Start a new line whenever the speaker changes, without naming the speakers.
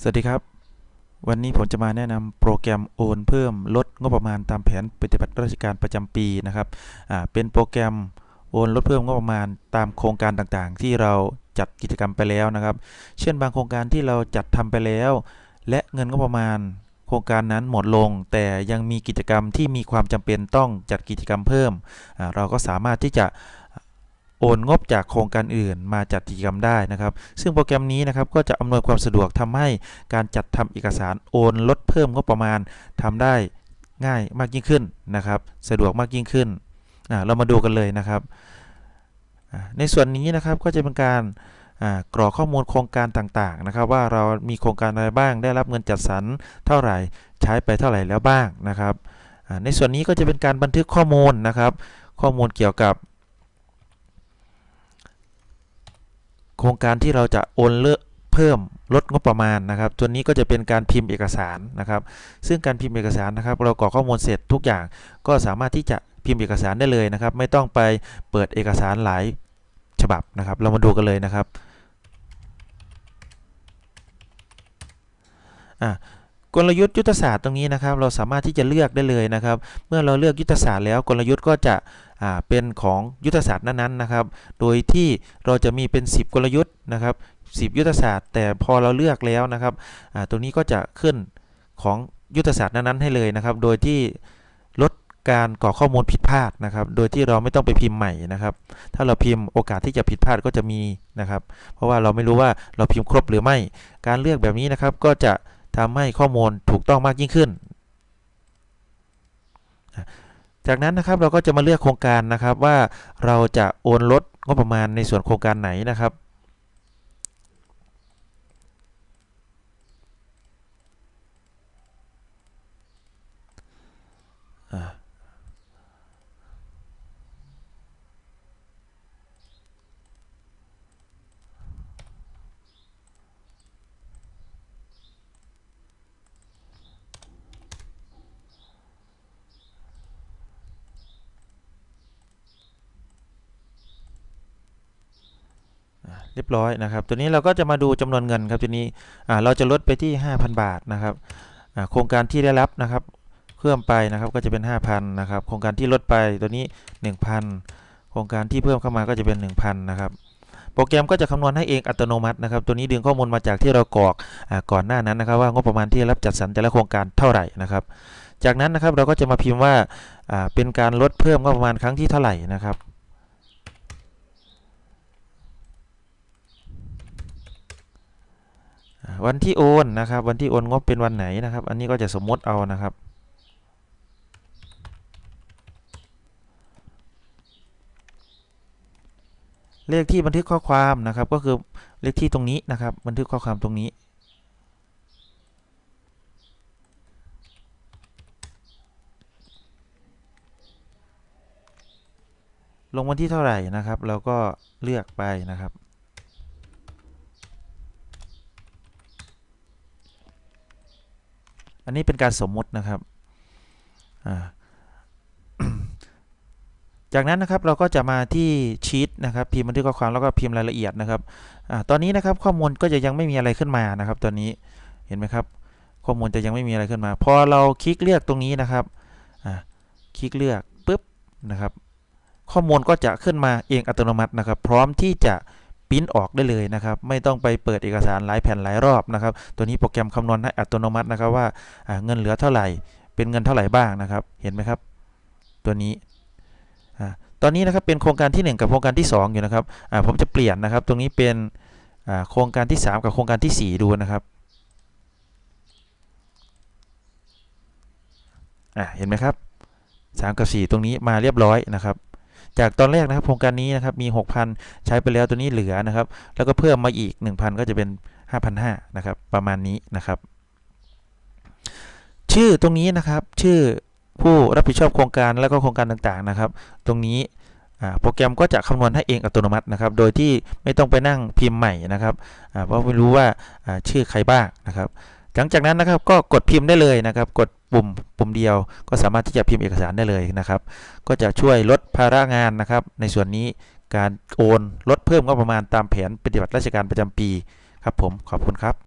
สวัสดีครับ วันนี้ผมจะมาแนะนำโปรแกรมโอนเพิ่มลดงบประมาณตามแผนปฏิบัติราชการประจำปีนะครับเป็นโปรแกรมโอนลดเพิ่มงบประมาณตามโครงการต่างๆ ที่เราจัดกิจกรรมไปแล้วนะครับ เช่นบางโครงการที่เราจัดทำไปแล้ว และเงินงบประมาณ โครงการนั้นหมดลง แต่ยังมีกิจกรรมที่มีความจำเป็นต้องจัดกิจกรรมเพิ่ม เราก็สามารถที่จะ โอนงบจากโครงการอื่น มาจัดกิจกรรมได้นะครับ ซึ่งโปรแกรมนี้นะครับก็จะอำนวยความสะดวกทำให้การจัดทำเอกสารโอนลดเพิ่มงบประมาณทำได้ง่ายมากยิ่งขึ้นนะครับ สะดวกมากยิ่งขึ้น เรามาดูกันเลยนะครับ ในส่วนนี้นะครับก็จะเป็นการกรอกข้อมูลโครงการต่างๆนะครับ ว่าเรามีโครงการอะไรบ้าง ได้รับเงินจัดสรรเท่าไหร่ใช้ไปเท่าไหร่แล้วบ้างนะครับ ในส่วนนี้ก็จะเป็นการบันทึกข้อมูลนะครับ ข้อมูลเกี่ยวกับ โครงการที่เราจะโอนเลือกเพิ่มลดงบประมาณนะครับ ตัวนี้ก็จะเป็นการพิมพ์เอกสารนะครับ ซึ่งการพิมพ์เอกสารนะครับ เรากรอกข้อมูลเสร็จทุกอย่าง ก็สามารถที่จะพิมพ์เอกสารได้เลยนะครับ ไม่ต้องไปเปิดเอกสารหลายฉบับนะครับ เรามาดูกันเลยนะครับอะ กลยุทธ์ยุทธศาสตร์ตรงนี้นะครับ เราสามารถที่จะเลือกได้เลยนะครับ เมื่อเราเลือกยุทธศาสตร์แล้วกลยุทธ์ก็จะเป็นของยุทธศาสตร์นั้นๆนะครับ โดยที่เราจะมีเป็น 10 กลยุทธ์นะครับ10 ยุทธศาสตร์ แต่พอเราเลือกแล้วนะครับตรงนี้ก็จะขึ้นของยุทธศาสตร์นั้นๆให้เลยนะครับ โดยที่ลดการก่อข้อมูลผิดพลาดนะครับ โดยที่เราไม่ต้องไปพิมพ์ใหม่นะครับ ถ้าเราพิมพ์โอกาสที่จะผิดพลาดก็จะมีนะครับ เพราะว่าเราไม่รู้ว่าเราพิมพ์ครบหรือไม่ การเลือกแบบนี้นะครับก็จะ ทำให้ข้อมูลถูกต้องมากยิ่งขึ้น จากนั้นนะครับเราก็จะมาเลือกโครงการนะครับว่าเราจะโอนลดงบประมาณในส่วนโครงการไหนนะครับอ่า เรียบร้อยนะครับ ตัวนี้เราก็จะมาดูจำนวนเงินครับตัวนี้เราจะลดไปที่ 5,000 บาทนะครับโครงการที่ได้รับนะครับเพิ่มไปนะครับก็จะเป็น 5,000นะครับโครงการที่ลดไปตัวนี้ 1,000 โครงการที่เพิ่มเข้ามาก็จะเป็น 1,000นะครับโปรแกรมก็จะคำนวณให้เองอัตโนมัตินะครับ ตัวนี้ดึงข้อมูลมาจากที่เรากรอกอก่อนหน้านั้นนะครับ ว่างบประมาณที่รับจัดสรรแต่ละโครงการเท่าไหร่นะครับ จากนั้นนะครับเราก็จะมาพิมพ์ว่าอ่าเป็นการลดเพิ่มงบประมาณครั้งที่เท่าไหร่นะครับ อ่า วันที่โอนนะครับ วันที่โอนงบเป็นวันไหนนะครับ อันนี้ก็จะสมมติเอานะครับ เลขที่บันทึกข้อความนะครับ ก็คือเลขที่ตรงนี้นะครับ บันทึกข้อความตรงนี้ลงวันที่เท่าไหร่นะครับ เราก็เลือกไปนะครับ อันนี้เป็นการสมมุตินะครับ จากนั้นนะครับเราก็จะมาที่ชีตนะครับพิมพ์บันทึกข้อความแล้วก็พิมพ์รายละเอียดนะครับอตอนนี้นะครับข้อมูลก็จะยังไม่มีอะไรขึ้นมานะครับตอนนี้เห็นไหมครับ ข้อมูลจะยังไม่มีอะไรขึ้นมา พอเราคลิกเลือกตรงนี้นะครับคลิกเลือกปุ๊บนะครับ ข้อมูลก็จะขึ้นมาเองอัตโนมัตินะครับ พร้อมที่จะ ปิ้นออกได้เลยนะครับ ไม่ต้องไปเปิดเอกสารหลายแผ่นหลายรอบนะครับ ตัวนี้โปรแกรมคำนวณให้อัตโนมัตินะครับว่าเงินเหลือเท่าไหร่ เป็นเงินเท่าไหร่บ้างนะครับ เห็นไหมครับ ตัวนี้ตอนนี้นะครับเป็นโครงการที่ 1 กับโครงการที่ 2 อยู่นะครับผมจะเปลี่ยนนะครับ ตรงนี้เป็นโครงการที่ 3 กับโครงการที่ 4 ดูนะครับเห็นไหมครับ 3 กับ 4 ตรงนี้มาเรียบร้อยนะครับ จากตอนแรกนะครับโครงการนี้นะครับมี 6,000 ใช้ไปแล้วตัวนี้เหลือนะครับ แล้วก็เพิ่มมาอีก 1,000 ก็จะเป็น 5,500นะครับประมาณนี้นะครับ ชื่อตรงนี้นะครับชื่อผู้รับผิดชอบโครงการแล้วก็โครงการต่างๆนะครับ ตรงนี้โปรแกรมก็จะคำนวณให้เองอัตโนมัตินะครับ โดยที่ไม่ต้องไปนั่งพิมพ์ใหม่นะครับเพราะไม่รู้ว่าชื่อใครบ้างนะครับ หลังจากนั้นนะครับก็กดพิมพ์ได้เลยนะครับ กดปุ่มปุ่มเดียวก็สามารถที่จะพิมพ์เอกสารได้เลยนะครับ ก็จะช่วยลดภาระงานนะครับ ในส่วนนี้การโอนลดเพิ่มก็ประมาณตามแผนปฏิบัติราชการประจำปีครับผมขอบคุณครับ